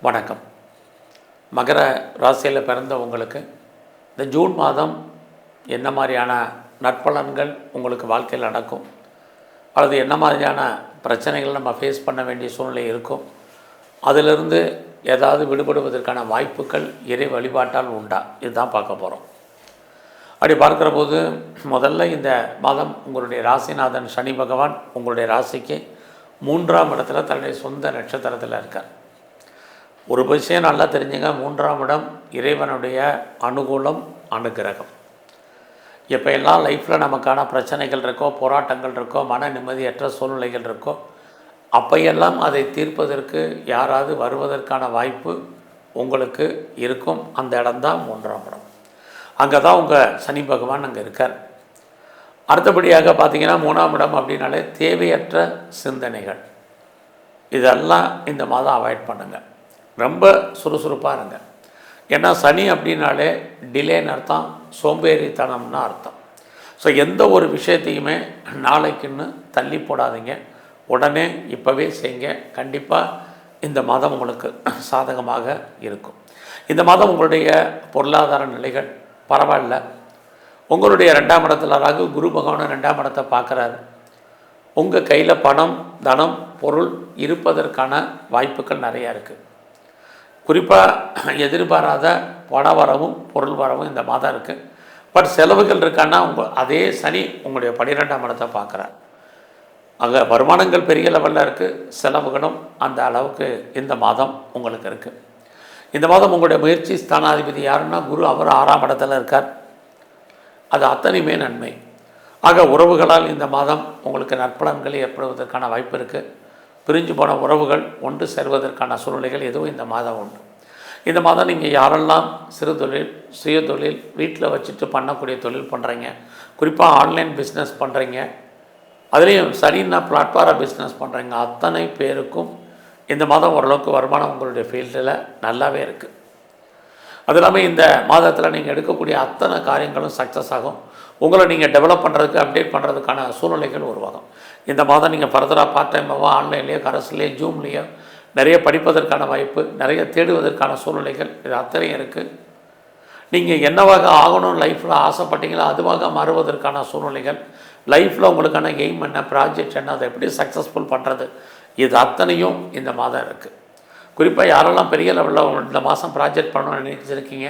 வணக்கம். மகர ராசியில் பிறந்தவங்களுக்கு இந்த ஜூன் மாதம் என்ன மாதிரியான நற்பலன்கள் உங்களுக்கு வாழ்க்கையில் நடக்கும்? அல்லது என்ன மாதிரியான பிரச்சனைகள் நம்ம ஃபேஸ் பண்ண வேண்டிய சூழ்நிலை இருக்கும்? அதிலிருந்து ஏதாவது விடுபடுவதற்கான வாய்ப்புகள் இறை வழிபாட்டால் உண்டா? இதுதான் பார்க்க போகிறோம் அப்படி பார்க்குற போது முதல்ல இந்த மாதம் உங்களுடைய ராசிநாதன் சனி பகவான் உங்களுடைய ராசிக்கு மூன்றாம் இடத்துல தன்னுடைய சொந்த நட்சத்திரத்தில் இருக்கார். ஒரு விஷயம் நல்லா தெரிஞ்சுங்க மூன்றாம் இடம் இறைவனுடைய அனுகூலம் அனுகிரகம். இப்போ எல்லாம் லைஃப்பில் நமக்கான பிரச்சனைகள் இருக்கோ போராட்டங்கள் இருக்கோ மன நிம்மதியற்ற சூழ்நிலைகள் இருக்கோ அப்பையெல்லாம் அதை தீர்ப்பதற்கு யாராவது வருவதற்கான வாய்ப்பு உங்களுக்கு இருக்கும். அந்த இடம்தான் மூன்றாம் இடம். அங்கே தான் உங்கள் சனி பகவான் அங்கே இருக்கார். அடுத்தபடியாக பார்த்தீங்கன்னா மூணாம் இடம் அப்படின்னாலே தேவையற்ற சிந்தனைகள். இதெல்லாம் இந்த மாதம் அவாய்ட் பண்ணுங்கள் ரொம்ப சுறுசுறுப்பாக இருங்க. ஏன்னா சனி அப்படின்னாலே டிலேன்னு அர்த்தம் சோம்பேறித்தனம்னு அர்த்தம். ஸோ எந்த ஒரு விஷயத்தையுமே நாளைக்குன்னு தள்ளி போடாதீங்க. உடனே இப்போவே செய்யுங்க. கண்டிப்பாக இந்த மாதம் உங்களுக்கு சாதகமாக இருக்கும். இந்த மாதம் உங்களுடைய பொருளாதார நிலைகள் பரவாயில்ல. உங்களுடைய ரெண்டாம் இடத்துல ராகு குரு பகவானும் ரெண்டாம் இடத்தை பார்க்குறாரு. உங்கள் கையில் பணம் தனம் பொருள் இருப்பதற்கான வாய்ப்புகள் நிறையா இருக்குது குறிப்பாக எதிர்பாராத பண வரவும் பொருள் வரவும் இந்த மாதம் இருக்குது பட் செலவுகள் இருக்கான்னா உங்கள் அதே சனி உங்களுடைய பன்னிரெண்டாம் இடத்தை பார்க்குறார். அங்கே வருமானங்கள் பெரிய லெவலில் இருக்குது செலவுகளும் அந்த அளவுக்கு இந்த மாதம் உங்களுக்கு இருக்குது இந்த மாதம் உங்களுடைய முயற்சி ஸ்தானாதிபதி யாருன்னா குரு அவர் ஆறாம் இடத்துல இருக்கார். அது அத்தனையுமே நன்மை. ஆக உறவுகளால் இந்த மாதம் உங்களுக்கு நற்பலன்கள் ஏற்படுவதற்கான வாய்ப்பு இருக்குது பிரிஞ்சு போன உறவுகள் ஒன்று சேர்வதற்கான சூழ்நிலைகள் எதுவும் இந்த மாதம் உண்டு. இந்த மாதம் நீங்கள் யாரெல்லாம் சிறு தொழில் சுய தொழில் வீட்டில் வச்சுட்டு பண்ணக்கூடிய தொழில் பண்ணுறீங்க குறிப்பாக ஆன்லைன் பிஸ்னஸ் பண்ணுறீங்க அதுலேயும் சரின்னா பிளாட்ஃபார பிஸ்னஸ் பண்ணுறீங்க அத்தனை பேருக்கும் இந்த மாதம் ஓரளவுக்கு வருமானம் உங்களுடைய ஃபீல்டில் நல்லாவே இருக்குது அது இல்லாமல் இந்த மாதத்தில் நீங்கள் எடுக்கக்கூடிய அத்தனை காரியங்களும் சக்ஸஸ் ஆகும். உங்களை நீங்கள் டெவலப் பண்ணுறதுக்கு அப்டேட் பண்ணுறதுக்கான சூழ்நிலைகள் உருவாகும். இந்த மாதம் நீங்கள் ஃபர்தராக பார்ட் டைமாவோ ஆன்லைன்லேயோ கரஸ்லேயோ ஜூம்லேயோ நிறைய படிப்பதற்கான வாய்ப்பு நிறைய தேடுவதற்கான சூழ்நிலைகள் இது அத்தனையும் இருக்குது நீங்கள் என்னவாக ஆகணும் லைஃப்பில் ஆசைப்பட்டீங்களோ அதுவாக மாறுவதற்கான சூழ்நிலைகள் லைஃப்பில் உங்களுக்கான எய்ம் என்ன ப்ராஜெக்ட் என்ன அதை எப்படி சக்ஸஸ்ஃபுல் பண்ணுறது இது அத்தனையும் இந்த மாதம் இருக்குது குறிப்பாக யாரெல்லாம் பெரிய லெவலில் இந்த மாதம் ப்ராஜெக்ட் பண்ணணும்னு நினைச்சிருக்கீங்க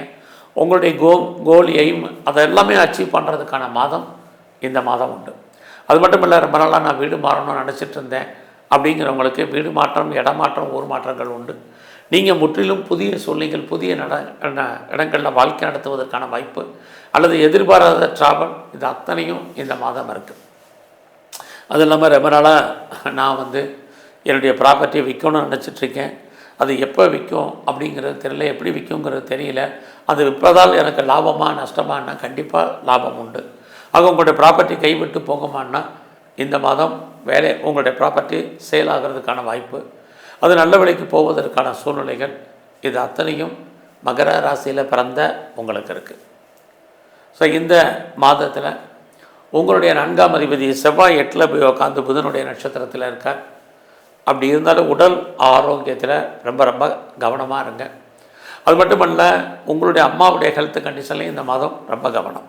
உங்களுடைய கோ கோல் எய்ம் அதை எல்லாமே அச்சீவ் பண்ணுறதுக்கான மாதம் இந்த மாதம் உண்டு. அது மட்டும் இல்லை ரொம்ப நாளாக நான் வீடு மாறணும்னு நினச்சிட்டு இருந்தேன் அப்படிங்கிறவங்களுக்கு வீடு மாற்றம் இடமாற்றம் ஊர் மாற்றங்கள் உண்டு. நீங்கள் முற்றிலும் புதிய சூழ்நிலைகள் புதிய நட இடங்களில் வாழ்க்கை நடத்துவதற்கான வாய்ப்பு அல்லது எதிர்பாராத ட்ராவல் இது அத்தனையும் இந்த மாதம் இருக்குது அது இல்லாமல் ரொம்ப நாளாக நான் வந்து என்னுடைய ப்ராப்பர்ட்டியை விற்கணும்னு நினச்சிட்ருக்கேன். அது எப்போ விற்கும் அப்படிங்கிறது தெரியல எப்படி விற்குங்கிறது தெரியல. அது விற்பதால் எனக்கு லாபமாக நஷ்டமானா கண்டிப்பாக லாபம் உண்டு. ஆக உங்களுடைய ப்ராப்பர்ட்டி கைவிட்டு போகுமான்னா இந்த மாதம் வேலை உங்களுடைய ப்ராப்பர்ட்டி சேல் ஆகிறதுக்கான வாய்ப்பு. அது நல்ல விலைக்கு போவதற்கான சூழ்நிலைகள் இது அத்தனையும் மகர ராசியில் பிறந்த உங்களுக்கு இருக்குது ஸோ இந்த மாதத்தில் உங்களுடைய நான்காம் அதிபதி செவ்வாய் எட்டில் போய் உட்காந்து புதனுடைய நட்சத்திரத்தில் இருக்கார். அப்படி இருந்தாலும் உடல் ஆரோக்கியத்தில் ரொம்ப ரொம்ப கவனமாக இருங்க. அது மட்டும் இல்லை உங்களுடைய அம்மாவுடைய ஹெல்த் கண்டிஷன்லையும் இந்த மாதம் ரொம்ப கவனம்.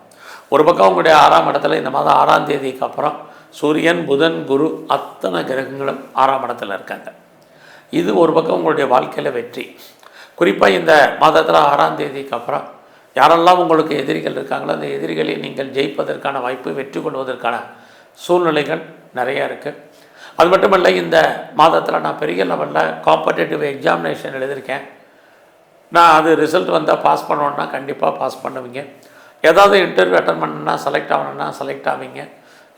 ஒரு பக்கம் உங்களுடைய ஆறாம் இடத்துல இந்த மாதம் ஆறாம் தேதிக்கு அப்புறம் சூரியன் புதன் குரு அத்தனை கிரகங்களும் ஆறாம் இடத்துல இருக்காங்க. இது ஒரு பக்கம் உங்களுடைய வாழ்க்கையில் வெற்றி. குறிப்பாக இந்த மாதத்தில் ஆறாம் தேதிக்கு அப்புறம் யாரெல்லாம் உங்களுக்கு எதிரிகள் இருக்காங்களோ அந்த எதிரிகளை நீங்கள் ஜெயிப்பதற்கான வாய்ப்பு வெற்றி கொள்வதற்கான சூழ்நிலைகள் நிறையா இருக்குது அது மட்டுமல்ல இந்த மாதத்தில் நான் பெரிய லெவலில் காம்படேட்டிவ் எக்ஸாமினேஷன் எழுதியிருக்கேன். நான் அது ரிசல்ட் வந்தால் பாஸ் பண்ணணுன்னா கண்டிப்பாக பாஸ் பண்ணுவீங்க. ஏதாவது இன்டர்வியூ அட்டன் பண்ணணுன்னா செலக்ட் ஆகணும்னா செலக்ட் ஆவீங்க.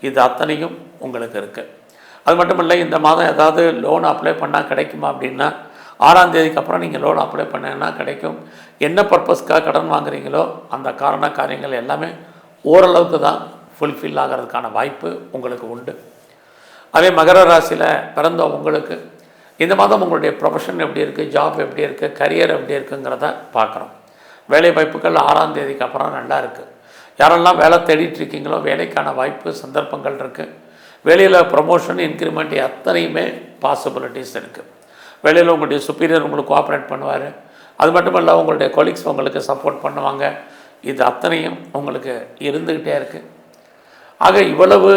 இது அத்தனையும் உங்களுக்கு இருக்குது அது மட்டும் இல்லை இந்த மாதம் ஏதாவது லோன் அப்ளை பண்ணால் கிடைக்குமா அப்படின்னா ஆறாம் தேதிக்கு அப்புறம் நீங்கள் லோன் அப்ளை பண்ணீங்கன்னா கிடைக்கும். என்ன பர்பஸ்க்காக கடன் வாங்குறீங்களோ அந்த காரண காரியங்கள் எல்லாமே ஓரளவுக்கு தான் ஃபுல்ஃபில் ஆகிறதுக்கான வாய்ப்பு உங்களுக்கு உண்டு. அதே மகர ராசியில் பிறந்த உங்களுக்கு இந்த மாதம் உங்களுடைய ப்ரொஃபஷன் எப்படி இருக்குது ஜாப் எப்படி இருக்குது கரியர் எப்படி இருக்குங்கிறத பார்க்குறோம். வேலை வாய்ப்புகள் ஆறாம் தேதிக்கு அப்புறம் நல்லா இருக்குது யாரெல்லாம் வேலை தேடிட்டு இருக்கீங்களோ வேலைக்கான வாய்ப்பு சந்தர்ப்பங்கள் இருக்குது வேலையில் ப்ரொமோஷன் இன்க்ரிமெண்ட் அத்தனையுமே பாசிபிலிட்டிஸ் இருக்குது வேலையில் உங்களுடைய சுப்பீரியர் உங்களுக்கு கோஆப்ரேட் பண்ணுவார். அது மட்டும் இல்லை உங்களுடைய கொலீக்ஸ் உங்களுக்கு சப்போர்ட் பண்ணுவாங்க. இது அத்தனையும் உங்களுக்கு இருந்துக்கிட்டே இருக்குது ஆக இவ்வளவு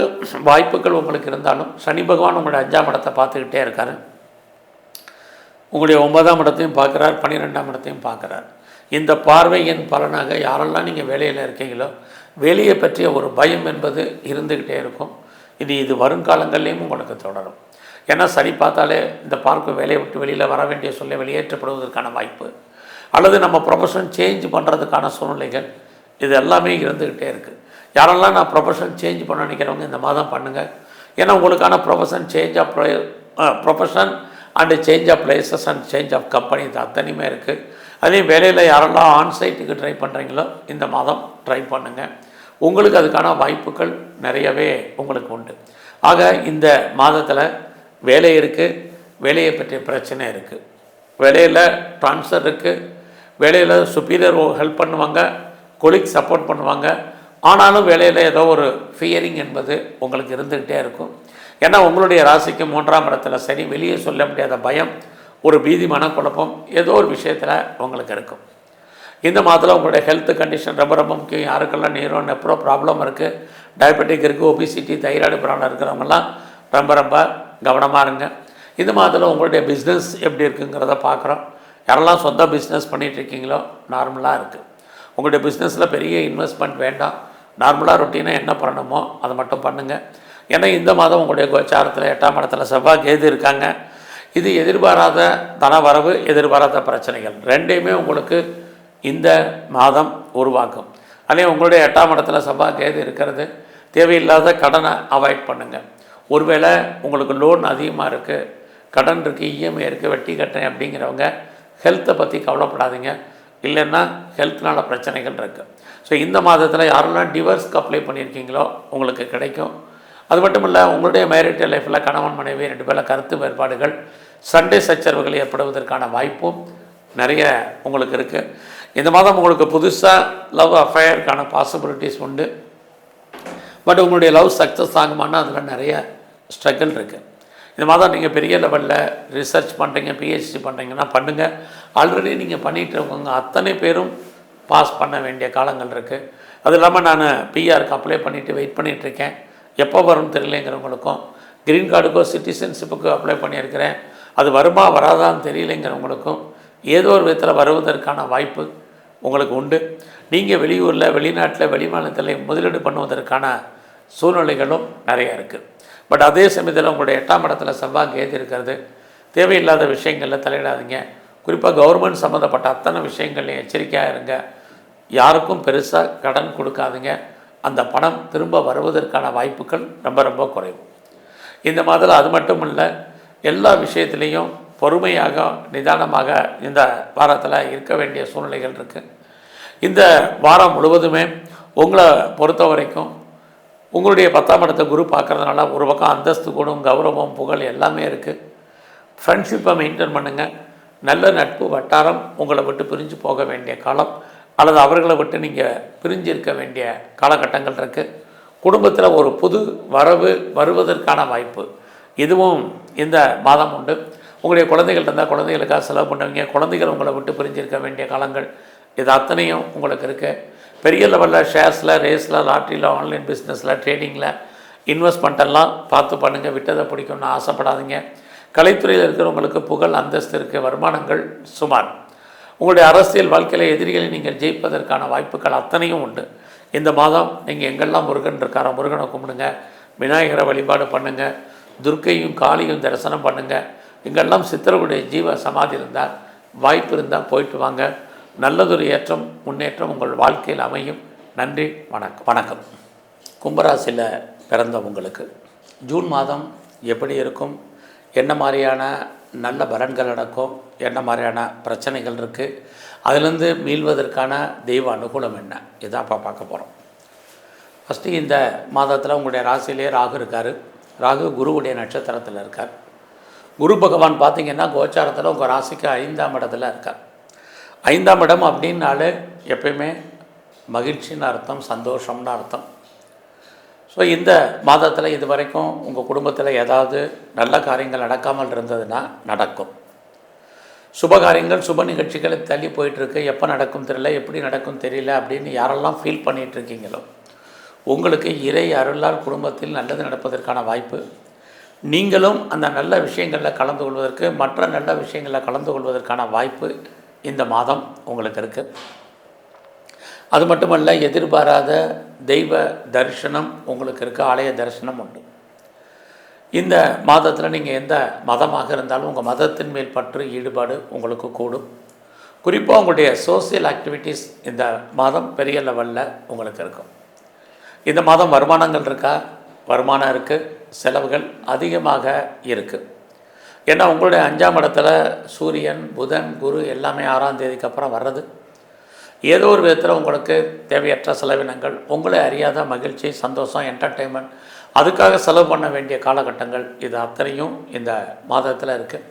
வாய்ப்புகள் உங்களுக்கு இருந்தாலும் சனி பகவான் உங்களுடைய அஞ்சாம் இடத்தை பார்த்துக்கிட்டே இருக்காரு. உங்களுடைய ஒன்பதாம் இடத்தையும் பார்க்குறார் பன்னிரெண்டாம் இடத்தையும் பார்க்குறார். இந்த பார்வையின் பலனாக யாரெல்லாம் நீங்கள் வேலையில் இருக்கீங்களோ வேலையை பற்றிய ஒரு பயம் என்பது இருந்துக்கிட்டே இருக்கும். இது இது வருங்காலங்கள்லேயும் உங்களுக்கு தொடரும். ஏன்னா சரி பார்த்தாலே இந்த பார்க்க வேலையை விட்டு வெளியில் வர வேண்டிய சொல்ல வெளியேற்றப்படுவதற்கான வாய்ப்பு. அல்லது நம்ம ப்ரொஃபஷன் சேஞ்ச் பண்ணுறதுக்கான சூழ்நிலைகள் இது எல்லாமே இருந்துக்கிட்டே இருக்குது யாரெல்லாம் நான் ப்ரொஃபஷன் சேஞ்ச் பண்ண நினைக்கிறவங்க இந்த மாதம் பண்ணுங்கள் ஏன்னா உங்களுக்கான profession change of profession and change of places and change of company இது அத்தனையுமே இருக்குது அதே வேலையில் யாரெல்லாம் ஆன்சைட்டுக்கு ட்ரை பண்ணுறீங்களோ இந்த மாதம் ட்ரை பண்ணுங்கள் உங்களுக்கு அதுக்கான வாய்ப்புகள் நிறையவே உங்களுக்கு உண்டு. ஆக இந்த மாதத்தில் வேலை இருக்குது வேலையை பற்றிய பிரச்சனை இருக்குது வேலையில் ட்ரான்ஸ்ஃபர் இருக்குது வேலையில் சுப்பீரியர் ஹெல்ப் பண்ணுவாங்க கொலிக் சப்போர்ட் பண்ணுவாங்க. ஆனாலும் வேலையில் ஏதோ ஒரு ஃபியரிங் என்பது உங்களுக்கு இருந்துக்கிட்டே இருக்கும். ஏன்னா உங்களுடைய ராசிக்கு மூன்றாம் இடத்துல சரி வெளியே சொல்ல முடியாத பயம் ஒரு பீதி மனக்குழப்பம் ஏதோ ஒரு விஷயத்தில் உங்களுக்கு இருக்கும். இந்த மாதத்தில் உங்களுடைய ஹெல்த் கண்டிஷன் ரொம்ப ரொம்ப முக்கியம். யாருக்கெல்லாம் நீரோ நெப்ரோ ப்ராப்ளம் இருக்குது டயபெட்டிக் இருக்குது ஒபிசிட்டி தைராய்டு ப்ராப்ளம் இருக்கிறவங்கலாம் ரொம்ப ரொம்ப கவனமாக இருங்க. இந்த மாதத்தில் உங்களுடைய பிஸ்னஸ் எப்படி இருக்குங்கிறத பார்க்குறோம். யாரெல்லாம் சொந்த பிஸ்னஸ் பண்ணிகிட்ருக்கீங்களோ நார்மலாக இருக்குது உங்களுடைய பிஸ்னஸில் பெரிய இன்வெஸ்ட்மெண்ட் வேண்டாம். நார்மலாக ரொட்டீனாக என்ன பண்ணணுமோ அதை மட்டும் பண்ணுங்கள் ஏன்னா இந்த மாதம் உங்களுடைய கோச்சாரத்தில் எட்டாம் இடத்துல செவ்வாய் கேது இருக்காங்க. இது எதிர்பாராத தன வரவு எதிர்பாராத பிரச்சனைகள். ரெண்டையுமே உங்களுக்கு இந்த மாதம் உருவாக்கும். அதே உங்களுடைய எட்டாம் இடத்துல செவ்வாய் கேது இருக்கிறது. தேவையில்லாத கடனை அவாய்ட் பண்ணுங்கள் ஒருவேளை உங்களுக்கு லோன் அதிகமாக இருக்குது கடன் இருக்குது இஎம்ஐ இருக்குது வெட்டி கட்டுறேன் அப்படிங்கிறவங்க ஹெல்த்தை பற்றி கவலைப்படாதீங்க. இல்லைன்னா ஹெல்த்னால பிரச்சனைகள் இருக்குது ஸோ இந்த மாதத்தில் யாரெல்லாம் டிவர்ஸ்க்கு அப்ளை பண்ணியிருக்கீங்களோ உங்களுக்கு கிடைக்கும். அது மட்டும் இல்லை உங்களுடைய மேரிட்டல் லைஃப்பில் கணவன் மனைவி ரெண்டு பேரில் கருத்து வேறுபாடுகள் சண்டை சச்சரவுகள் ஏற்படுவதற்கான வாய்ப்பும் நிறைய உங்களுக்கு இருக்குது இந்த மாதம் உங்களுக்கு புதுசாக லவ் அஃபயருக்கான பாசிபிலிட்டிஸ் உண்டு. பட் உங்களுடைய லவ் சக்ஸஸ் ஆகுமானா அதில் நிறைய ஸ்ட்ரகிள் இருக்குது இந்த மாதம் நீங்கள் பெரிய லெவலில் ரிசர்ச் பண்ணுறீங்க பிஹெச்டி பண்ணுறீங்கன்னா பண்ணுங்கள் ஆல்ரெடி நீங்கள் பண்ணிகிட்டு இருக்கவங்க அத்தனை பேரும் பாஸ் பண்ண வேண்டிய காலங்கள் இருக்குது அது இல்லாமல் நான் பிஆருக்கு அப்ளை பண்ணிவிட்டு வெயிட் பண்ணிகிட்ருக்கேன் எப்போ வரும்னு தெரியலைங்கிறவங்களுக்கும் க்ரீன் கார்டுக்கோ சிட்டிசன்ஷிப்புக்கு அப்ளை பண்ணியிருக்கிறேன். அது வருமா வராதான்னு தெரியலைங்கிறவங்களுக்கும் ஏதோ ஒரு விதத்தில் வருவதற்கான வாய்ப்பு உங்களுக்கு உண்டு. நீங்கள் வெளியூரில் வெளிநாட்டில் வெளிமாநிலத்தில் முதலீடு பண்ணுவதற்கான சூழ்நிலைகளும் நிறைய இருக்குது பட் அதே சமயத்தில் உங்களுடைய எட்டாம் இடத்துல செவ்வாய் கேது இருக்கிறது. தேவையில்லாத விஷயங்களில் தலையிடாதீங்க. குறிப்பாக கவர்மெண்ட் சம்மந்தப்பட்ட அத்தனை விஷயங்கள்லையும் எச்சரிக்கையாக இருங்க. யாருக்கும் பெருசாக கடன் கொடுக்காதுங்க. அந்த பணம் திரும்ப வருவதற்கான வாய்ப்புகள் ரொம்ப ரொம்ப குறைவு. இந்த மாதிரி அது மட்டும் இல்லை எல்லா விஷயத்துலேயும் பொறுமையாக நிதானமாக இந்த வாரத்தில் இருக்க வேண்டிய சூழ்நிலைகள் இருக்குது இந்த வாரம் முழுவதுமே உங்களை பொறுத்த வரைக்கும் உங்களுடைய பத்தாம் இடத்தை குரு பார்க்குறதுனால ஒரு பக்கம் அந்தஸ்து கூடும் கௌரவம் புகழ் எல்லாமே இருக்குது ஃப்ரெண்ட்ஷிப்பை மெயின்டைன் பண்ணுங்கள் நல்ல நட்பு வட்டாரம் உங்களை விட்டு பிரிஞ்சு போக வேண்டிய காலம் அல்லது அவர்களை விட்டு நீங்கள் பிரிஞ்சு இருக்க வேண்டிய காலகட்டங்கள் இருக்குது குடும்பத்தில் ஒரு புது வரவு வருவதற்கான வாய்ப்பு. இதுவும் இந்த மாதம் உண்டு. உங்களுடைய குழந்தைகள் இருந்தால் குழந்தைகளுக்காக செலவு பண்ணுவீங்க. குழந்தைகள் உங்களை விட்டு பிரிஞ்சிருக்க வேண்டிய காலங்கள் இது அத்தனையும் உங்களுக்கு இருக்குது பெரிய லெவலில் ஷேர்ஸில் ரேஸில் லாட்ரியில் ஆன்லைன் பிஸ்னஸில் ட்ரேடிங்கில் இன்வெஸ்ட்மெண்ட்டெல்லாம் பார்த்து பண்ணுங்கள் விட்டதை பிடிக்கும்னு ஆசைப்படாதீங்க. கலைத்துறையில் இருக்கிறவங்களுக்கு புகழ் அந்தஸ்து இருக்க வருமானங்கள் சுமார். உங்களுடைய அரசியல் வாழ்க்கையில் எதிரிகளை நீங்கள் ஜெயிப்பதற்கான வாய்ப்புகள் அத்தனையும் உண்டு. இந்த மாதம் நீங்கள் எங்கெல்லாம் முருகன் இருக்காரோ முருகனை கும்பிடுங்க விநாயகரை வழிபாடு பண்ணுங்கள் துர்க்கையும் காளியும் தரிசனம் பண்ணுங்கள் எங்கெல்லாம் சித்தருடைய ஜீவ சமாதி இருந்தால் வாய்ப்பு இருந்தால் போயிட்டு வாங்க. நல்லதொரு ஏற்றம் முன்னேற்றம் உங்கள் வாழ்க்கையில் அமையும். நன்றி வணக்கம் வணக்கம். கும்பராசியில் பிறந்த உங்களுக்கு ஜூன் மாதம் எப்படி இருக்கும்? என்ன மாதிரியான நல்ல பலன்கள் நடக்கும்? என்ன மாதிரியான பிரச்சனைகள் இருக்குது அதுலேருந்து மீள்வதற்கான தெய்வ அனுகூலம் என்ன? இதான் இப்போ பார்க்க போகிறோம் ஃபஸ்ட்டு இந்த மாதத்தில் உங்களுடைய ராசியிலே ராகு இருக்கார். ராகு குருவுடைய நட்சத்திரத்தில் இருக்கார். குரு பகவான் பார்த்திங்கன்னா கோச்சாரத்தில் உங்கள் ராசிக்கு ஐந்தாம் இடத்துல இருக்கார். ஐந்தாம் இடம் அப்படின்னாலே எப்பயுமே மகிழ்ச்சின்னு அர்த்தம் சந்தோஷம்னு அர்த்தம். ஸோ இந்த மாதத்தில் இது வரைக்கும் உங்கள் குடும்பத்தில் ஏதாவது நல்ல காரியங்கள் நடக்காமல் இருந்ததுன்னா நடக்கும். சுப காரியங்கள் சுப நிகழ்ச்சிகளை தள்ளி போயிட்டுருக்கு. எப்போ நடக்கும் தெரியல எப்படி நடக்கும் தெரியல அப்படின்னு யாரெல்லாம் ஃபீல் பண்ணிகிட்டு இருக்கீங்களோ உங்களுக்கு இறை அருளால் குடும்பத்தில் நல்லது நடப்பதற்கான வாய்ப்பு. நீங்களும் அந்த நல்ல விஷயங்களில் கலந்து கொள்வதற்கு மற்ற நல்ல விஷயங்களில் கலந்து கொள்வதற்கான வாய்ப்பு இந்த மாதம் உங்களுக்கு இருக்குது அது மட்டுமல்ல எதிர்பாராத தெய்வ தரிசனம் உங்களுக்கு இருக்க ஆலய தரிசனம் உண்டு. இந்த மாதத்தில் நீங்கள் எந்த மதமாக இருந்தாலும் உங்கள் மதத்தின் மேல் பற்று ஈடுபாடு உங்களுக்கு கூடும். குறிப்பாக உங்களுடைய சோசியல் ஆக்டிவிட்டீஸ் இந்த மாதம் பெரிய லெவலில் உங்களுக்கு இருக்கும். இந்த மாதம் வருமானங்கள் இருக்கா? வருமானம் இருக்குது செலவுகள் அதிகமாக இருக்குது ஏன்னா உங்களுடைய அஞ்சாம் இடத்துல சூரியன் புதன் குரு எல்லாமே ஆறாம் தேதிக்கு அப்புறம் வர்றது. ஏதோ ஒரு விதத்தில் உங்களுக்கு தேவையற்ற செலவினங்கள் உங்களை அறியாத மகிழ்ச்சி சந்தோஷம் என்டர்டெயின்மெண்ட் அதுக்காக செலவு பண்ண வேண்டிய காலகட்டங்கள் இது அத்தனையும் இந்த மாதத்தில் இருக்குது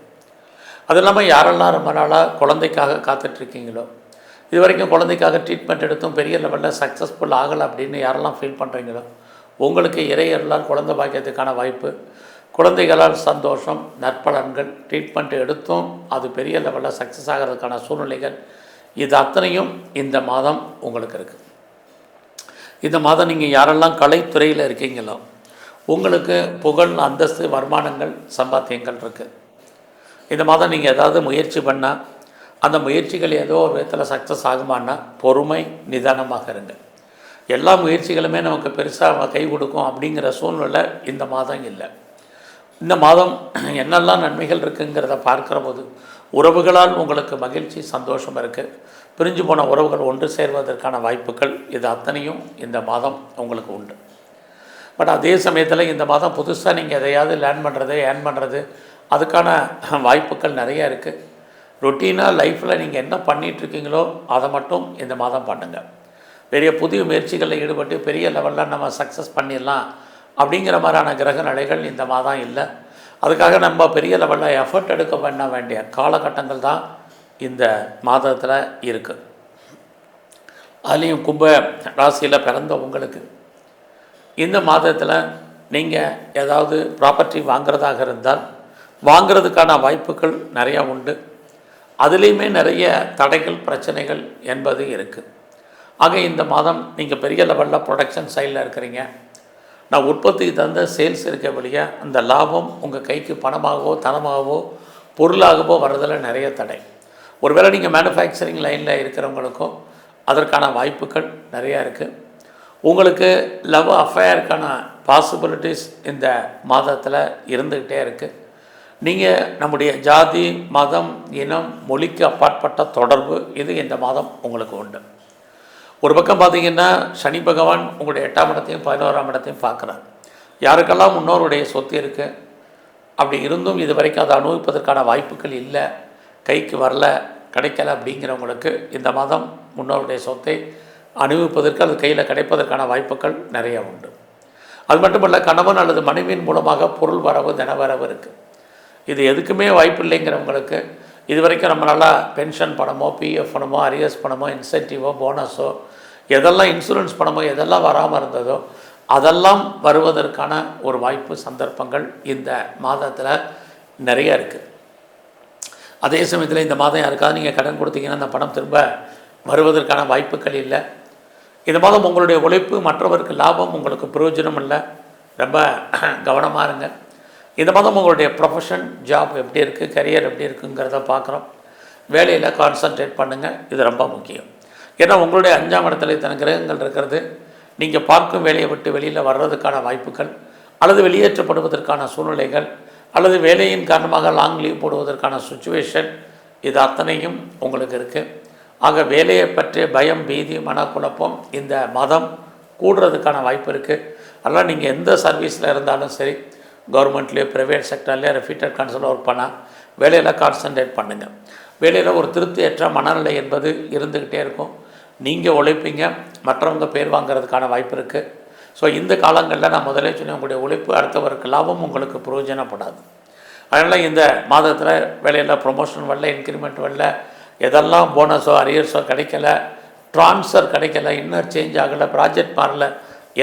அது இல்லாமல் யாரெல்லாம் ரொம்ப நாளாக குழந்தைக்காக காத்துட்ருக்கீங்களோ இது வரைக்கும் குழந்தைக்காக ட்ரீட்மெண்ட் எடுத்தும் பெரிய லெவலில் சக்ஸஸ்ஃபுல் ஆகலை அப்படின்னு யாரெல்லாம் ஃபீல் பண்ணுறீங்களோ உங்களுக்கு இறையர்களால் குழந்தை பாக்கியத்துக்கான வாய்ப்பு குழந்தைகளால் சந்தோஷம் நற்பலன்கள் ட்ரீட்மெண்ட் எடுத்தும் அது பெரிய லெவலில் சக்ஸஸ் ஆகிறதுக்கான சூழ்நிலைகள் இது அத்தனையும் இந்த மாதம் உங்களுக்கு இருக்குது இந்த மாதம் நீங்கள் யாரெல்லாம் கலைத்துறையில் இருக்கீங்களோ உங்களுக்கு புகழ் அந்தஸ்து வருமானங்கள் சம்பாத்தியங்கள் இருக்குது இந்த மாதம் நீங்கள் ஏதாவது முயற்சி பண்ணால் அந்த முயற்சிகள் ஏதோ ஒரு விதத்தில் சக்ஸஸ் ஆகுமான்னா பொறுமை நிதானமாக இருங்க. எல்லா முயற்சிகளுமே நமக்கு பெருசாக கை கொடுக்கும் அப்படிங்கிற சூழ்நிலை இந்த மாதம் இல்லை. இந்த மாதம் என்னெல்லாம் நன்மைகள் இருக்குங்கிறத பார்க்குற போது உறவுகளால் உங்களுக்கு மகிழ்ச்சி சந்தோஷம் இருக்குது பிரிஞ்சு போன உறவுகள் ஒன்று சேர்வதற்கான வாய்ப்புகள் இது அத்தனையும் இந்த மாதம் உங்களுக்கு உண்டு. பட் அதே சமயத்தில் இந்த மாதம் புதுசாக நீங்கள் எதையாவது லேர்ன் பண்ணுறது ஏர்ன் பண்ணுறது அதுக்கான வாய்ப்புகள் நிறைய இருக்குது ரொட்டீனாக லைஃப்பில் நீங்கள் என்ன பண்ணிகிட்ருக்கீங்களோ அதை மட்டும் இந்த மாதம் பண்ணுங்கள் பெரிய புதிய முயற்சிகளில் ஈடுபட்டு பெரிய லெவலில் நம்ம சக்ஸஸ் பண்ணிடலாம் அப்படிங்கிற மாதிரியான கிரக நிலைகள் இந்த மாதம் இல்லை. அதுக்காக நம்ம பெரிய லெவலில் எஃபர்ட் எடுக்க பண்ண வேண்டிய காலகட்டங்கள் தான் இந்த மாதத்தில் இருக்குது அதுலேயும் கும்ப ராசியில் பிறந்த உங்களுக்கு இந்த மாதத்தில் நீங்கள் ஏதாவது ப்ராப்பர்ட்டி வாங்குறதாக இருந்தால் வாங்கிறதுக்கான வாய்ப்புகள் நிறையா உண்டு. அதுலேயுமே நிறைய தடைகள் பிரச்சனைகள் என்பது இருக்குது ஆக இந்த மாதம் நீங்கள் பெரிய லெவலில் ப்ரொடக்ஷன் சைடில் இருக்கிறீங்க. நான் உற்பத்திக்கு தகுந்த சேல்ஸ் இருக்க வழியாக அந்த லாபம் உங்கள் கைக்கு பணமாகவோ தனமாகவோ பொருளாகவோ வர்றதில் நிறைய தடை. ஒருவேளை நீங்கள் மேனுஃபேக்சரிங் லைனில் இருக்கிறவங்களுக்கும் அதற்கான வாய்ப்புகள் நிறையா இருக்குது உங்களுக்கு லவ் அஃபேருக்கான பாசிபிலிட்டிஸ் இந்த மாதத்தில் இருந்துக்கிட்டே இருக்குது நீங்கள் நம்முடைய ஜாதி மதம் இனம் மொழிக்கு அப்பாற்பட்ட தொடர்பு இது இந்த மாதம் உங்களுக்கு உண்டு. ஒரு பக்கம் பார்த்தீங்கன்னா சனி பகவான் உங்களுடைய எட்டாம் இடத்தையும் பதினோராம் இடத்தையும் பார்க்குறார். யாருக்கெல்லாம் முன்னோருடைய சொத்து இருக்குது அப்படி இருந்தும் இது வரைக்கும் அதை அனுபவிப்பதற்கான வாய்ப்புகள் இல்லை கைக்கு வரல கிடைக்கல அப்படிங்கிறவங்களுக்கு இந்த மாதம் முன்னோருடைய சொத்தை அனுபவிப்பதற்கு அது கையில் கிடைப்பதற்கான வாய்ப்புகள் நிறைய உண்டு. அது மட்டுமல்ல கணவன் அல்லது மனைவியின் மூலமாக பொருள் வரவு தினவரவு இருக்குது இது எதுக்குமே வாய்ப்பு இல்லைங்கிறவங்களுக்கு இது வரைக்கும் நம்ம நல்லா பென்ஷன் பணமோ பிஎஃப் பணமோ அரியர்ஸ் பணமோ இன்சென்டிவோ போனஸோ எதெல்லாம் இன்சூரன்ஸ் பணமோ எதெல்லாம் வராமல் இருந்ததோ அதெல்லாம் வருவதற்கான ஒரு வாய்ப்பு சந்தர்ப்பங்கள் இந்த மாதத்தில் நிறைய இருக்குது அதே சமயத்தில் இந்த மாதம் யாருக்காவது நீங்கள் கடன் கொடுத்தீங்கன்னா அந்த பணம் திரும்ப வருவதற்கான வாய்ப்புகள் இல்லை. இந்த மாதம் உங்களுடைய உழைப்பு மற்றவருக்கு லாபம் உங்களுக்கு பிரயோஜனம் இல்லை. ரொம்ப கவனமாக இருங்க. இந்த மாதம் உங்களுடைய ப்ரொஃபஷன் ஜாப் எப்படி இருக்குது கரியர் எப்படி இருக்குங்கிறத பார்க்குறோம். வேலையில் கான்சன்ட்ரேட் பண்ணுங்கள் இது ரொம்ப முக்கியம். ஏன்னா உங்களுடைய அஞ்சாம் இடத்துல இத்தனை கிரகங்கள் இருக்கிறது. நீங்கள் பார்க்கும் வேலையை விட்டு வெளியில் வர்றதுக்கான வாய்ப்புகள் அல்லது வெளியேற்றப்படுவதற்கான சூழ்நிலைகள் அல்லது வேலையின் காரணமாக லாங் லீவ் போடுவதற்கான சுச்சுவேஷன் இது அத்தனையும் உங்களுக்கு இருக்குது ஆக வேலையை பற்றிய பயம் பீதி மனக்குழப்பம் இந்த மதம் கூடுறதுக்கான வாய்ப்பு இருக்குது அதனால் நீங்கள் எந்த சர்வீஸில் இருந்தாலும் சரி கவர்மெண்ட்லேயோ ப்ரைவேட் செக்டர்லேயோ ரெஃபீட்டட் கன்சல் ஒர்க் பண்ணால் வேலையில் கான்சன்ட்ரேட் பண்ணுங்கள் வேலையில் ஒரு திருப்தியற்ற மனநிலை என்பது இருந்துக்கிட்டே இருக்கும். நீங்கள் உழைப்பீங்க மற்றவங்க பேர் வாங்குறதுக்கான வாய்ப்பு இருக்குது ஸோ இந்த காலங்களில் நான் முதலே சொன்னேன் உங்களுடைய உழைப்பு அடுத்தவருக்கு லாபம் உங்களுக்கு பிரயோஜனப்படாது. அதனால் இந்த மாதத்தில் வேலையில் ப்ரொமோஷன் வரல இன்க்ரிமெண்ட் வரல எதெல்லாம் போனஸோ அரியர்ஸோ கிடைக்கல ட்ரான்ஸ்ஃபர் கிடைக்கல இன்னர் சேஞ்ச் ஆகலை ப்ராஜெக்ட் மாறல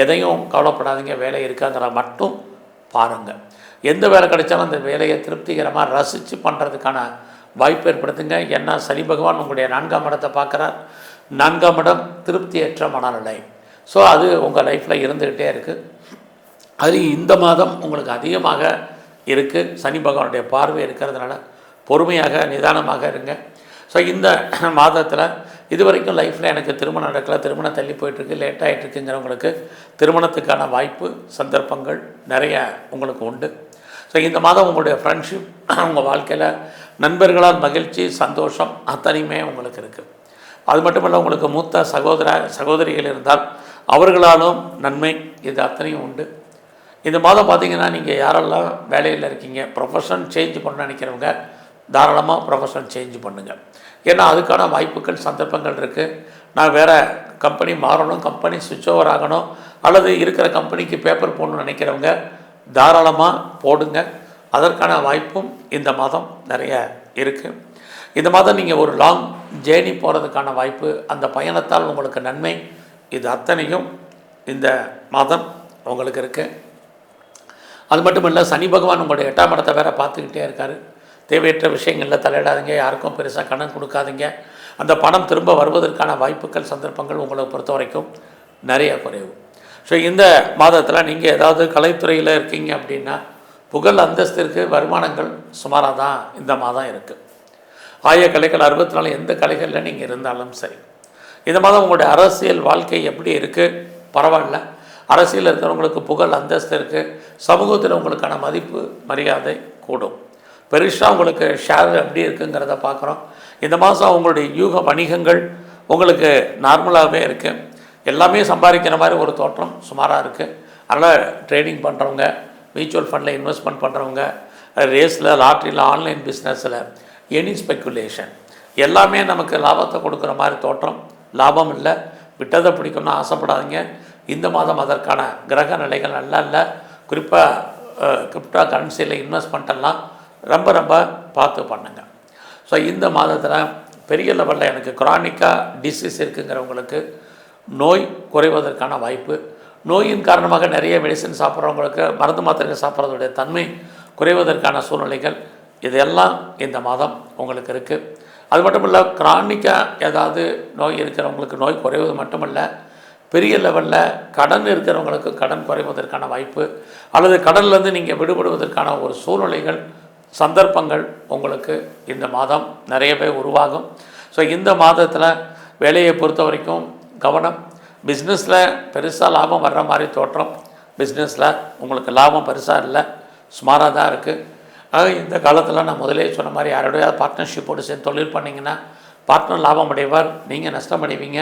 எதையும் கவலைப்படாதீங்க வேலை இருக்காங்கிற மட்டும் பாருங்கள் எந்த வேலை கிடைச்சாலும் அந்த வேலையை திருப்திகரமாக ரசித்து பண்ணுறதுக்கான வாய்ப்பு ஏற்படுத்துங்க. ஏன்னா சனி பகவான் உங்களுடைய நான்காம் இடத்தை பார்க்குறார். நான்காம் இடம் திருப்தியற்ற மனநிலை. ஸோ அது உங்கள் லைஃப்பில் இருந்துக்கிட்டே இருக்குது அது இந்த மாதம் உங்களுக்கு அதிகமாக இருக்குது சனி பகவானுடைய பார்வை இருக்கிறதுனால பொறுமையாக நிதானமாக இருங்க. ஸோ இந்த மாதத்தில் இது வரைக்கும் லைஃப்பில் எனக்கு திருமணம் நடக்கல திருமணம் தள்ளி போயிட்டுருக்கு லேட் ஆகிட்டுருக்குங்கிறவங்களுக்கு திருமணத்துக்கான வாய்ப்பு சந்தர்ப்பங்கள் நிறைய உங்களுக்கு உண்டு. ஸோ இந்த மாதம் உங்களுடைய ஃப்ரெண்ட்ஷிப் உங்கள் வாழ்க்கையில் நண்பர்களால் மகிழ்ச்சி சந்தோஷம் அத்தனையுமே உங்களுக்கு இருக்குது அது மட்டும் இல்லை உங்களுக்கு மூத்த சகோதர சகோதரிகள் இருந்தால் அவர்களாலும் நன்மை இது அத்தனையும் உண்டு. இந்த மாதம் பார்த்தீங்கன்னா நீங்கள் யாரெல்லாம் வேலையில் இருக்கீங்க ப்ரொஃபஷன் சேஞ்ச் பண்ண நினைக்கிறவங்க தாராளமாக ப்ரொஃபஷன் சேஞ்ச் பண்ணுங்கள் ஏன்னா அதுக்கான வாய்ப்புகள் சந்தர்ப்பங்கள் இருக்குது நான் வேறு கம்பெனி மாறணும் கம்பெனி சுவிட்ச் ஓவர் ஆகணும் அல்லது இருக்கிற கம்பெனிக்கு பேப்பர் போடணும்னு நினைக்கிறவங்க தாராளமாக போடுங்க. அதற்கான வாய்ப்பும் இந்த மாதம் நிறைய இருக்குது இந்த மாதம் நீங்கள் ஒரு லாங் ஜேர்னி போகிறதுக்கான வாய்ப்பு அந்த பயணத்தால் உங்களுக்கு நன்மை இது அத்தனையும் இந்த மாதம் உங்களுக்கு இருக்குது அது மட்டும் இல்லை சனி பகவான் உங்களுடைய எட்டாம் இடத்தை வேற பார்த்துக்கிட்டே இருக்கார். தேவையற்ற விஷயங்களில் தலையிடாதீங்க யாருக்கும் பெருசாக கடன் கொடுக்காதீங்க. அந்த பணம் திரும்ப வருவதற்கான வாய்ப்புகள் சந்தர்ப்பங்கள் உங்களை பொறுத்த வரைக்கும் நிறைய குறைவு. ஸோ இந்த மாதத்தில் நீங்கள் ஏதாவது கலைத்துறையில் இருக்கீங்க அப்படின்னா புகழ் அந்தஸ்திற்கு வருமானங்கள் சுமாராக தான் இந்த மாதம் இருக்குது ஆய கலைகள் அறுபத்தி நாலு எந்த கலைகளில் நீங்கள் இருந்தாலும் சரி. இந்த மாதம் உங்களுடைய அரசியல் வாழ்க்கை எப்படி இருக்குது பரவாயில்ல. அரசியல் இருக்கிறவங்களுக்கு புகழ் அந்தஸ்து இருக்குது சமூகத்தில் உங்களுக்கான மதிப்பு மரியாதை கூடும். பெருசாக உங்களுக்கு ஷேர் எப்படி இருக்குங்கிறத பார்க்குறோம். இந்த மாதம் உங்களுடைய யூக வணிகங்கள் உங்களுக்கு நார்மலாகவே இருக்குது எல்லாமே சம்பாதிக்கிற மாதிரி ஒரு தோற்றம் சுமாராக இருக்குது அதனால் ட்ரேடிங் பண்ணுறவங்க மியூச்சுவல் ஃபண்டில் இன்வெஸ்ட்மெண்ட் பண்ணுறவங்க ரேஸில் லாட்ரியில் ஆன்லைன் பிஸ்னஸில் எனி ஸ்பெக்குலேஷன் எல்லாமே நமக்கு லாபத்தை கொடுக்குற மாதிரி தோற்றம். லாபம் இல்லை. விட்டதை பிடிக்கணும்னு ஆசைப்படாதீங்க. இந்த மாதம் அதற்கான கிரக நிலைகள் நல்லா இல்லை. குறிப்பாக கிரிப்டோ கரன்சியில் இன்வெஸ்ட் பண்ணிட்டெல்லாம் ரொம்ப ரொம்ப பார்த்து பண்ணுங்க. ஸோ இந்த மாதத்தில் பெரிய லெவலில் எனக்கு குரானிக்காக டிசீஸ் இருக்குங்கிறவங்களுக்கு நோய் குறைவதற்கான வாய்ப்பு. நோயின் காரணமாக நிறைய மெடிசன் சாப்பிட்றவங்களுக்கு மருந்து மாத்திரைகள் சாப்பிட்றதுடைய தன்மை குறைவதற்கான சூழ்நிலைகள் இதெல்லாம் இந்த மாதம் உங்களுக்கு இருக்குது அது மட்டும் இல்லை கிரானிக்காக ஏதாவது நோய் இருக்கிறவங்களுக்கு நோய் குறைவது மட்டுமல்ல பெரிய லெவலில் கடன் இருக்கிறவங்களுக்கு கடன் குறைவதற்கான வாய்ப்பு அல்லது கடன்லேருந்து நீங்கள் விடுபடுவதற்கான ஒரு சூழ்நிலைகள் சந்தர்ப்பங்கள் உங்களுக்கு இந்த மாதம் நிறையவே உருவாகும். ஸோ இந்த மாதத்தில் வேலையை பொறுத்த வரைக்கும் கவனம் பிஸ்னஸில் பெருசாக லாபம் வர்ற மாதிரி தோற்றம். பிஸ்னஸில் உங்களுக்கு லாபம் பெருசாக இல்லை சுமாராக தான் இருக்குது ஆக இந்த காலத்தில் நான் முதலே சொன்ன மாதிரி யாரோடைய பார்ட்னர்ஷிப்போடு சேர்ந்து தொழில் பண்ணிங்கன்னா பார்ட்னர் லாபம் அடைவார் நீங்கள் நஷ்டம் அடைவீங்க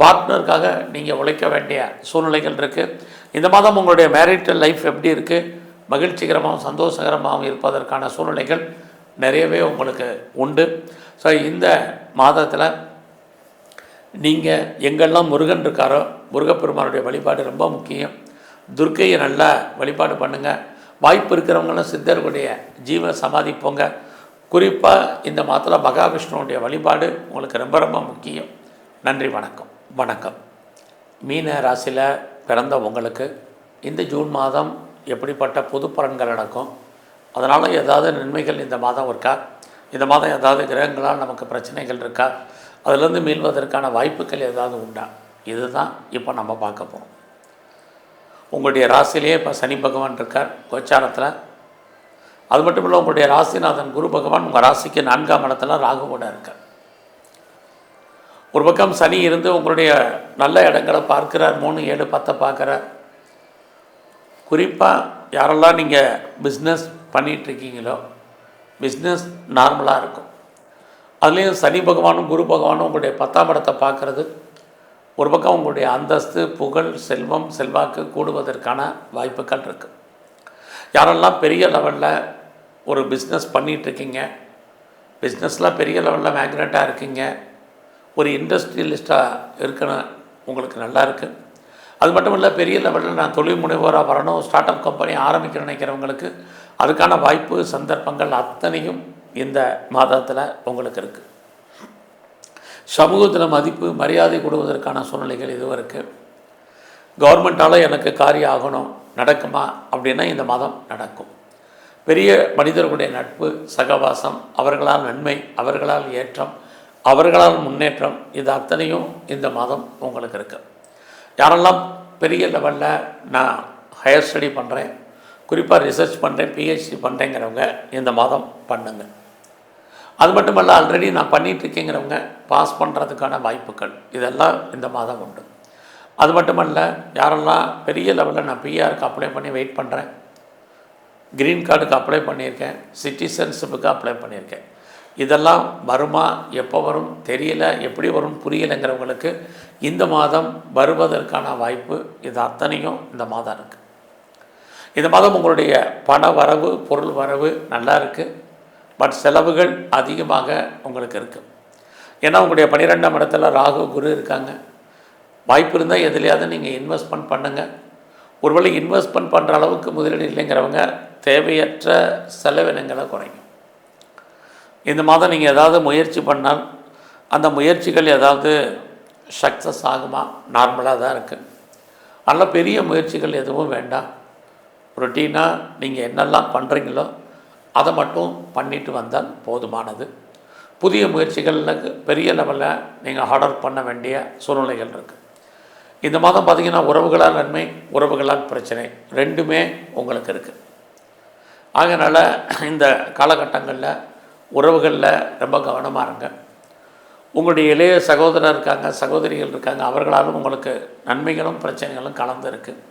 பார்ட்னருக்காக நீங்கள் உழைக்க வேண்டிய சூழ்நிலைகள் இருக்குது இந்த மாதம் உங்களுடைய மேரிட்டல் லைஃப் எப்படி இருக்குது மகிழ்ச்சிகரமாகவும் சந்தோஷகரமாகவும் இருப்பதற்கான சூழ்நிலைகள் நிறையவே உங்களுக்கு உண்டு. ஸோ இந்த மாதத்தில் நீங்கள் எங்கெல்லாம் முருகன் இருக்காரோ முருகப்பெருமானுடைய வழிபாடு ரொம்ப முக்கியம். துர்க்கையை நல்லா வழிபாடு பண்ணுங்கள் வாய்ப்பு இருக்கிறவங்களும் சித்தர்களுடைய ஜீவ சமாதி போங்க. குறிப்பாக இந்த மாதத்தில் மகாவிஷ்ணுவுடைய வழிபாடு உங்களுக்கு ரொம்ப ரொம்ப முக்கியம். நன்றி வணக்கம். வணக்கம். மீன ராசியில் பிறந்த உங்களுக்கு இந்த ஜூன் மாதம் எப்படிப்பட்ட புது பலன்கள் நடக்கும்? அதனால் ஏதாவது நன்மைகள் இந்த மாதம் இருக்கா? இந்த மாதம் ஏதாவது கிரகங்களால் நமக்கு பிரச்சனைகள் இருக்கா? அதிலேருந்து மீள்வதற்கான வாய்ப்புகள் ஏதாவது உண்டா? இதுதான் இப்போ நம்ம பார்க்க போகிறோம் உங்களுடைய ராசிலேயே இப்போ சனி பகவான் இருக்கார் கோச்சாரத்தில். அது மட்டும் இல்லை உங்களுடைய ராசிநாதன் குரு பகவான் உங்கள் ராசிக்கு நான்காம் இடத்துல ராகுவோட இருக்கார். ஒரு பக்கம் சனி இருந்து உங்களுடைய நல்ல இடங்களை பார்க்கிறார் மூணு ஏழு பத்தை பார்க்குறார். குறிப்பாக யாரெல்லாம் நீங்கள் பிஸ்னஸ் பண்ணிகிட்ருக்கீங்களோ பிஸ்னஸ் நார்மலாக இருக்கும். அதுலேயும் சனி பகவானும் குரு பகவானும் உங்களுடைய பத்தாம் இடத்தை பார்க்குறது ஒரு பக்கம் உங்களுடைய அந்தஸ்து புகழ் செல்வம் செல்வாக்கு கூடுவதற்கான வாய்ப்புகள் இருக்குது யாரெல்லாம் பெரிய லெவலில் ஒரு பிஸ்னஸ் பண்ணிகிட்ருக்கீங்க பிஸ்னஸ்லாம் பெரிய லெவலில் மேக்னெட்டாக இருக்கீங்க ஒரு இண்டஸ்ட்ரியலிஸ்ட்டாக இருக்கணும் உங்களுக்கு நல்லா இருக்குது அது மட்டும் இல்லை பெரிய லெவலில் நான் தொழில் முனைவோராக வரணும் ஸ்டார்ட் அப் கம்பெனி ஆரம்பிக்க நினைக்கிறவங்களுக்கு அதுக்கான வாய்ப்பு சந்தர்ப்பங்கள் அத்தனையும் இந்த மாதத்தில் உங்களுக்கு இருக்குது சமூகத்தில் மதிப்பு மரியாதை கொடுவதற்கான சூழ்நிலைகள் இதுவும் இருக்குது கவர்மெண்ட்டால் எனக்கு காரியம் ஆகணும் நடக்குமா அப்படின்னா இந்த மாதம் நடக்கும். பெரிய மனிதர்களுடைய நட்பு சகவாசம் அவர்களால் நன்மை அவர்களால் ஏற்றம் அவர்களால் முன்னேற்றம் இது அத்தனையும் இந்த மாதம் உங்களுக்கு இருக்குது யாரெல்லாம் பெரிய லெவலில் நான் ஹையர் ஸ்டடி பண்ணுறேன் குறிப்பாக ரிசர்ச் பண்ணுறேன் பிஹெச்டி பண்ணுறேங்கிறவங்க இந்த மாதம் பண்ணுங்க. அது மட்டுமல்ல ஆல்ரெடி நான் பண்ணிட்டு இருக்கேங்கிறவங்க பாஸ் பண்ணுறதுக்கான வாய்ப்புகள் இதெல்லாம் இந்த மாதம் உண்டு. அது மட்டுமல்ல யாரெல்லாம் பெரிய லெவலில் நான் பிஆருக்கு அப்ளை பண்ணி வெயிட் பண்ணுறேன் க்ரீன் கார்டுக்கு அப்ளை பண்ணியிருக்கேன் சிட்டிசன்ஷிப்புக்கு அப்ளை பண்ணியிருக்கேன் இதெல்லாம் வருமா எப்போ வரும் தெரியல எப்படி வரும் புரியலைங்கிறவங்களுக்கு இந்த மாதம் வருவதற்கான வாய்ப்பு இது அத்தனையும் இந்த மாதம் இருக்குது இந்த மாதம் உங்களுடைய பண வரவு பொருள் வரவு நல்லா இருக்குது பட் செலவுகள் அதிகமாக உங்களுக்கு இருக்குது ஏன்னா உங்களுடைய பன்னிரெண்டாம் இடத்துல ராகு குரு இருக்காங்க. வாய்ப்பு இருந்தால் எதுலையாவது நீங்கள் இன்வெஸ்ட்மெண்ட் பண்ணுங்கள் ஒருவேளை இன்வெஸ்ட்மெண்ட் பண்ணுற அளவுக்கு முதலீடு இல்லைங்கிறவங்க தேவையற்ற செலவினங்களை குறையும் இந்த மாதம் நீங்கள் ஏதாவது முயற்சி பண்ணால் அந்த முயற்சிகள் ஏதாவது சக்ஸஸ் ஆகுமா? நார்மலாக தான் இருக்குது அதனால் பெரிய முயற்சிகள் எதுவும் வேண்டாம். ரொட்டீனாக நீங்கள் என்னெல்லாம் பண்ணுறீங்களோ அதை மட்டும் பண்ணிட்டு வந்தால் போதுமானது. புதிய முயற்சிகளில் பெரிய லெவலில் நீங்கள் ஆர்டர் பண்ண வேண்டிய சூழ்நிலைகள் இருக்குது இந்த மாதம் பார்த்திங்கன்னா உறவுகளால் நன்மை உறவுகளால் பிரச்சனை ரெண்டுமே உங்களுக்கு இருக்குது அதனால் இந்த காலகட்டங்களில் உறவுகளில் ரொம்ப கவனமாக இருங்க. உங்களுடைய இளைய சகோதரர் இருக்காங்க சகோதரிகள் இருக்காங்க அவர்களாலும் உங்களுக்கு நன்மைகளும் பிரச்சனைகளும் கலந்து இருக்குது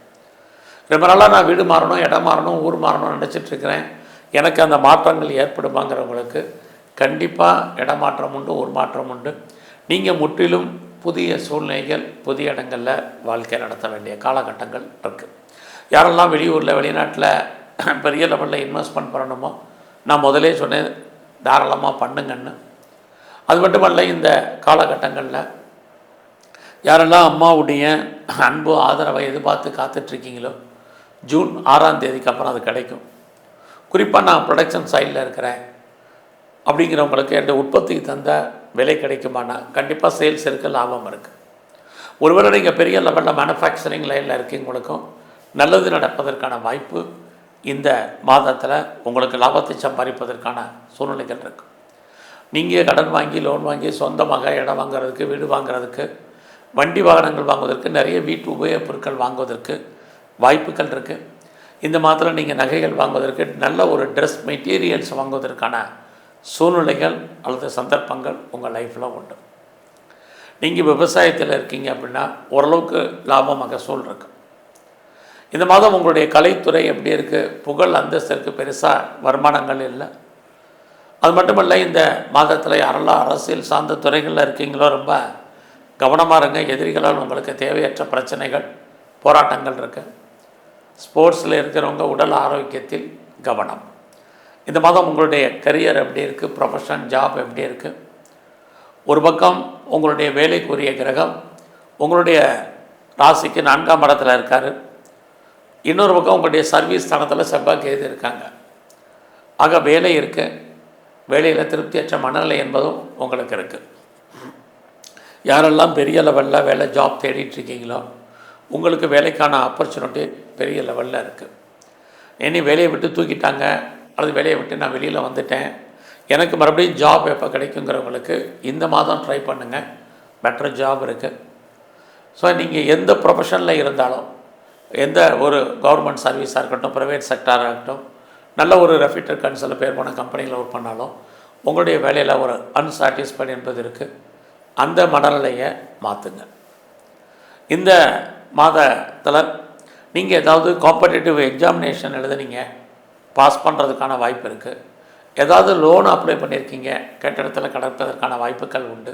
ரொம்ப நாளாக நான் வீடு மாறணும் இடம் மாறணும் ஊர் மாறணும்னு நினச்சிட்ருக்கிறேன் எனக்கு அந்த மாற்றங்கள் ஏற்படுமாங்கிறவங்களுக்கு கண்டிப்பாக இடமாற்றம் உண்டு ஊர் மாற்றம் உண்டு. நீங்கள் முற்றிலும் புதிய சூழ்நிலைகள் புதிய இடங்களில் வாழ்க்கை நடத்த வேண்டிய காலகட்டங்கள் இருக்குது யாரெல்லாம் வெளியூரில் வெளிநாட்டில் பெரிய லெவலில் இன்வெஸ்ட்மெண்ட் பண்ணணுமோ நான் முதலே சொன்னேன் தாராளமாக பண்ணுங்கன்னு. அது மட்டுமல்ல இந்த காலகட்டங்களில் யாரெல்லாம் அம்மாவுடைய அன்பு ஆதரவை எதிர்பார்த்து காத்துட்ருக்கீங்களோ ஜூன் ஆறாம் தேதிக்கு அப்புறம் அது கிடைக்கும். குறிப்பாக நான் ப்ரொடக்ஷன் சைடில் இருக்கிறேன். அப்படிங்கிறவங்களுக்கு என்னுடைய உற்பத்திக்கு தந்த விலை கிடைக்குமானா கண்டிப்பாக சேல்ஸ் இருக்குது லாபம் இருக்குது ஒருவேளை நீங்கள் பெரிய லெவலில் மேனுஃபேக்சரிங் லைனில் இருக்கீங்களுக்கும் நல்லது நடப்பதற்கான வாய்ப்பு இந்த மாதத்தில் உங்களுக்கு லாபத்தை சம்பாதிப்பதற்கான சூழ்நிலைகள் இருக்குது நீங்கள் கடன் வாங்கி லோன் வாங்கி சொந்தமாக இடம் வாங்குறதுக்கு வீடு வாங்குறதுக்கு வண்டி வாகனங்கள் வாங்குவதற்கு நிறைய வீட்டு உபயோகப் பொருட்கள் வாங்குவதற்கு வாய்ப்புகள் இருக்குது இந்த மாதத்தில் நீங்கள் நகைகள் வாங்குவதற்கு நல்ல ஒரு ட்ரெஸ் மெட்டீரியல்ஸ் வாங்குவதற்கான சூழ்நிலைகள் அல்லது சந்தர்ப்பங்கள் உங்கள் லைஃப்பில் உண்டு. நீங்கள் விவசாயத்தில் இருக்கீங்க அப்படின்னா ஓரளவுக்கு லாப மகசூல் இருக்குது இந்த மாதம் உங்களுடைய கலைத்துறை எப்படி இருக்குது புகழ் அந்தஸ்திற்கு பெருசாக வருமானங்கள் இல்லை. அது மட்டுமல்ல இந்த மாதத்தில் யாரெல்லாம் அரசியல் சார்ந்த துறைகளில் இருக்கீங்களோ ரொம்ப கவனமாக இருங்க. எதிரிகளால் உங்களுக்கு தேவையற்ற பிரச்சனைகள் போராட்டங்கள் இருக்குது ஸ்போர்ட்ஸில் இருக்கிறவங்க உடல் ஆரோக்கியத்தில் கவனம். இந்த மாதம் உங்களுடைய கரியர் எப்படி இருக்குது ப்ரொஃபஷன் ஜாப் எப்படி இருக்குது ஒரு பக்கம் உங்களுடைய வேலைக்குரிய கிரகம் உங்களுடைய ராசிக்கு நான்காம் இடத்துல இருக்கார். இன்னொரு பக்கம் உங்களுடைய சர்வீஸ் ஸ்தானத்தில் செவ்வாய் கேது இருக்காங்க. ஆக வேலை இருக்குது வேலையில் திருப்தியற்ற மனநிலை என்பதும் உங்களுக்கு இருக்குது யாரெல்லாம் பெரிய லெவலில் வேலை ஜாப் தேடிட்டு இருக்கீங்களோ உங்களுக்கு வேலைக்கான ஆப்பர்ச்சுனிட்டி பெரிய லெவலில் இருக்குது இனி வேலையை விட்டு தூக்கிட்டாங்க அல்லது வேலையை விட்டு நான் வெளியில் வந்துட்டேன். எனக்கு மறுபடியும் ஜாப் எப்போ கிடைக்குங்கிறவங்களுக்கு இந்த மாதம் ட்ரை பண்ணுங்கள் பெட்டர் ஜாப் இருக்குது ஸோ நீங்கள் எந்த ப்ரொஃபஷனில் இருந்தாலும் எந்த ஒரு கவர்மெண்ட் சர்வீஸாக இருக்கட்டும் ப்ரைவேட் செக்டாராக இருக்கட்டும் நல்ல ஒரு ரெஃபிட்டர் கன்சல் பேர் போன கம்பெனியில் ஒர்க் பண்ணாலும் உங்களுடைய வேலையில் ஒரு அன்சாட்டிஸ்ஃபைட் என்பது இருக்குது அந்த மனநிலையை மாற்றுங்க இந்த மாதத்தில் நீங்கள் ஏதாவது காம்படேட்டிவ் எக்ஸாமினேஷன் எழுதுனீங்க பாஸ் பண்ணுறதுக்கான வாய்ப்பு இருக்குது ஏதாவது லோன் அப்ளை பண்ணியிருக்கீங்க கட்டிடத்தில் கிடப்பதற்கான வாய்ப்புகள் உண்டு.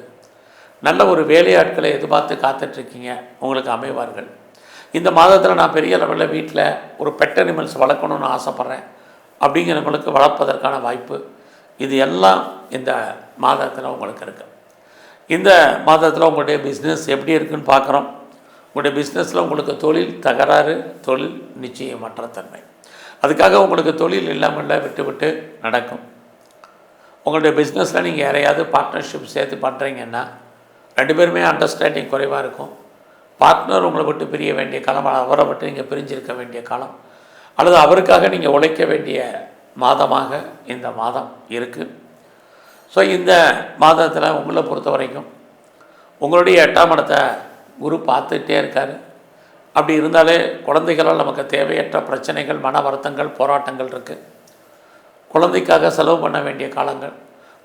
நல்ல ஒரு வேலையாட்களை எதிர்பார்த்து காத்துட்ருக்கீங்க உங்களுக்கு அமைவார்கள். இந்த மாதத்தில் நான் பெரிய லெவலில் வீட்டில் ஒரு பெட் அனிமல்ஸ் வளர்க்கணும்னு ஆசைப்பட்றேன். அப்படிங்கிறவங்களுக்கு வளர்ப்பதற்கான வாய்ப்பு. இது எல்லாம் இந்த மாதத்தில் உங்களுக்கு இருக்குது இந்த மாதத்தில் உங்களுடைய பிஸ்னஸ் எப்படி இருக்குன்னு பார்க்குறோம். உங்களுடைய பிஸ்னஸில் உங்களுக்கு தொழில் தகராறு தொழில் நிச்சயமற்ற தன்மை. அதுக்காக உங்களுக்கு தொழில் இல்லாமல் விட்டு விட்டு நடக்கும். உங்களுடைய பிஸ்னஸில் நீங்கள் யாரையாவது பார்ட்னர்ஷிப் சேர்த்து பண்ணுறீங்கன்னா ரெண்டு பேருமே அண்டர்ஸ்டாண்டிங் குறைவாக இருக்கும். பார்ட்னர் உங்களை விட்டு பிரிய வேண்டிய காலம் அவரை விட்டு நீங்கள் பிரிஞ்சிருக்க வேண்டிய காலம் அல்லது அவருக்காக நீங்கள் உழைக்க வேண்டிய மாதமாக இந்த மாதம் இருக்குது ஸோ இந்த மாதத்தில் உங்களை பொறுத்த வரைக்கும் உங்களுடைய எட்டாம் இடத்தை குரு பார்த்துட்டே இருக்கார். அப்படி இருந்தாலே குழந்தைகளால் நமக்கு தேவையற்ற பிரச்சனைகள் மன வருத்தங்கள் போராட்டங்கள் இருக்குது குழந்தைக்காக செலவு பண்ண வேண்டிய காலங்கள்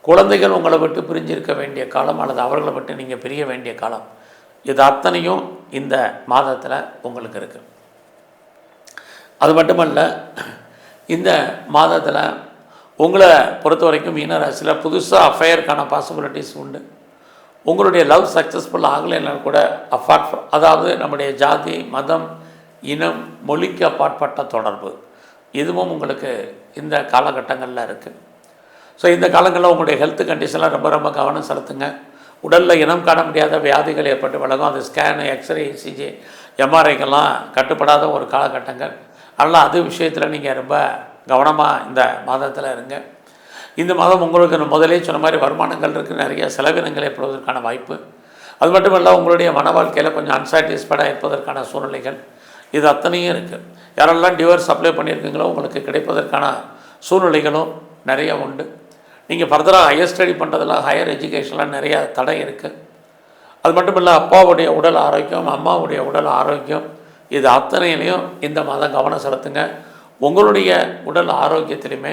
குழந்தைகள் உங்களை விட்டு பிரிஞ்சிருக்க வேண்டிய காலம் அல்லது அவர்களை விட்டு நீங்கள் பிரிய வேண்டிய காலம் இது அத்தனையும் இந்த மாதத்தில் உங்களுக்கு இருக்குது அது மட்டுமல்ல இந்த மாதத்தில் உங்களை பொறுத்த வரைக்கும் மீனராசியில் புதுசாக அஃபையருக்கான பாசிபிலிட்டிஸ் உண்டு. உங்களுடைய லவ் சக்ஸஸ்ஃபுல் ஆகலைன்னா கூட அஃபார்ட் அதாவது நம்முடைய ஜாதி மதம் இனம் மொழிக்கு அப்பாற்பட்ட தொடர்பு இதுவும் உங்களுக்கு இந்த காலகட்டங்களில் இருக்குது ஸோ இந்த காலங்களில் உங்களுடைய ஹெல்த் கண்டிஷனில் ரொம்ப ரொம்ப கவனம் செலுத்துங்க. உடலில் இனம் காண முடியாத வியாதிகள் ஏற்பட்டு விலகும். அது ஸ்கேனு எக்ஸ்ரே இசிஜி எம்ஆர்ஐக்கெல்லாம் கட்டுப்படாத ஒரு காலகட்டங்கள். அதனால் அது விஷயத்தில் நீங்கள் ரொம்ப கவனமாக இந்த மாதத்தில் இருங்க. இந்த மாதம் உங்களுக்கு முதலே சொன்ன மாதிரி வருமானங்கள் இருக்குது நிறைய செலவினங்கள் ஏற்படுவதற்கான வாய்ப்பு. அது மட்டும் இல்லை உங்களுடைய மன வாழ்க்கையில் கொஞ்சம் அன்சாட்டிஸ்ஃபைடாக இருப்பதற்கான சூழ்நிலைகள். இது அத்தனையும் இருக்குது யாரெல்லாம் டிவர்ஸ் அப்ளை பண்ணியிருக்கீங்களோ உங்களுக்கு கிடைப்பதற்கான சூழ்நிலைகளும் நிறைய உண்டு. நீங்கள் ஃபர்தராக ஹையர் ஸ்டடி பண்ணுறதுலாம் ஹையர் எஜுகேஷன்லாம் நிறையா தடை இருக்குது அது மட்டும் இல்லை அப்பாவுடைய உடல் ஆரோக்கியம் அம்மாவுடைய உடல் ஆரோக்கியம் இது அத்தனையிலையும் இந்த மாதம் கவனம் செலுத்துங்க. உங்களுடைய உடல் ஆரோக்கியத்திலையுமே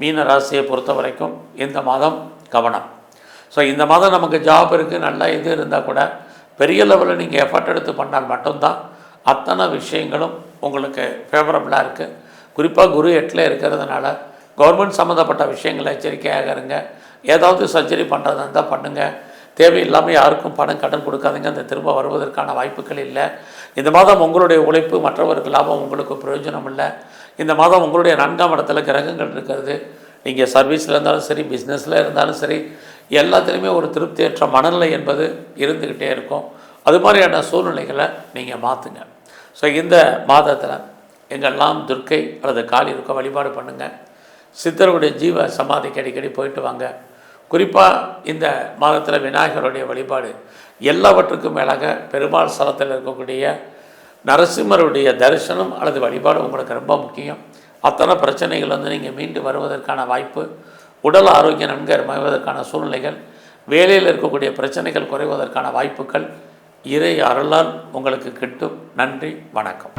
மீன ராசியை பொறுத்த வரைக்கும் இந்த மாதம் கவனம். ஸோ இந்த மாதம் நமக்கு ஜாப் இருக்குது நல்ல இது இருந்தால் கூட பெரிய லெவலில் நீங்கள் எஃபர்ட் எடுத்து பண்ணால் மட்டும்தான் அத்தனை விஷயங்களும் உங்களுக்கு ஃபேவரபுளாக இருக்குது குறிப்பாக குரு எட்டில் இருக்கிறதுனால கவர்மெண்ட் சம்மந்தப்பட்ட விஷயங்களை எச்சரிக்கையாக இருங்க ஏதாவது சர்ஜரி பண்ணுறதா இருந்தால் பண்ணுங்கள் தேவையில்லாமல் யாருக்கும் பணம் கடன் கொடுக்காதீங்க. அந்த திரும்ப வருவதற்கான வாய்ப்புகள் இல்லை. இந்த மாதம் உங்களுடைய உழைப்பு மற்றவருக்கு லாபம் உங்களுக்கு பிரயோஜனம் இல்லை. இந்த மாதம் உங்களுடைய நான்காம் இடத்துல கிரகங்கள் இருக்கிறது. நீங்கள் சர்வீஸில் இருந்தாலும் சரி பிஸ்னஸில் இருந்தாலும் சரி எல்லாத்துலேயுமே ஒரு திருப்தியற்ற மனநிலை என்பது இருந்துக்கிட்டே இருக்கும். அது மாதிரியான சூழ்நிலைகளை நீங்கள் மாற்றுங்க ஸோ இந்த மாதத்தில் எங்கெல்லாம் துர்க்கை அல்லது காளி இருக்க வழிபாடு பண்ணுங்கள் சித்தருடைய ஜீவ சமாதிக்கு அடிக்கடி போயிட்டு வாங்க. குறிப்பாக இந்த மாதத்தில் விநாயகருடைய வழிபாடு. எல்லாவற்றுக்கும் மேலாக பெருமாள் ஸ்தலத்தில் இருக்கக்கூடிய நரசிம்மருடைய தரிசனம் அல்லது வழிபாடு உங்களுக்கு ரொம்ப முக்கியம். அத்தனை பிரச்சனைகள் வந்து நீங்கள் மீண்டு வருவதற்கான வாய்ப்பு உடல் ஆரோக்கியம் நன்கு அமைவதற்கான சூழ்நிலைகள் வேலையில் இருக்கக்கூடிய பிரச்சனைகள் குறைவதற்கான வாய்ப்புகள் இறை அருளால் உங்களுக்கு கிட்டும். நன்றி வணக்கம்.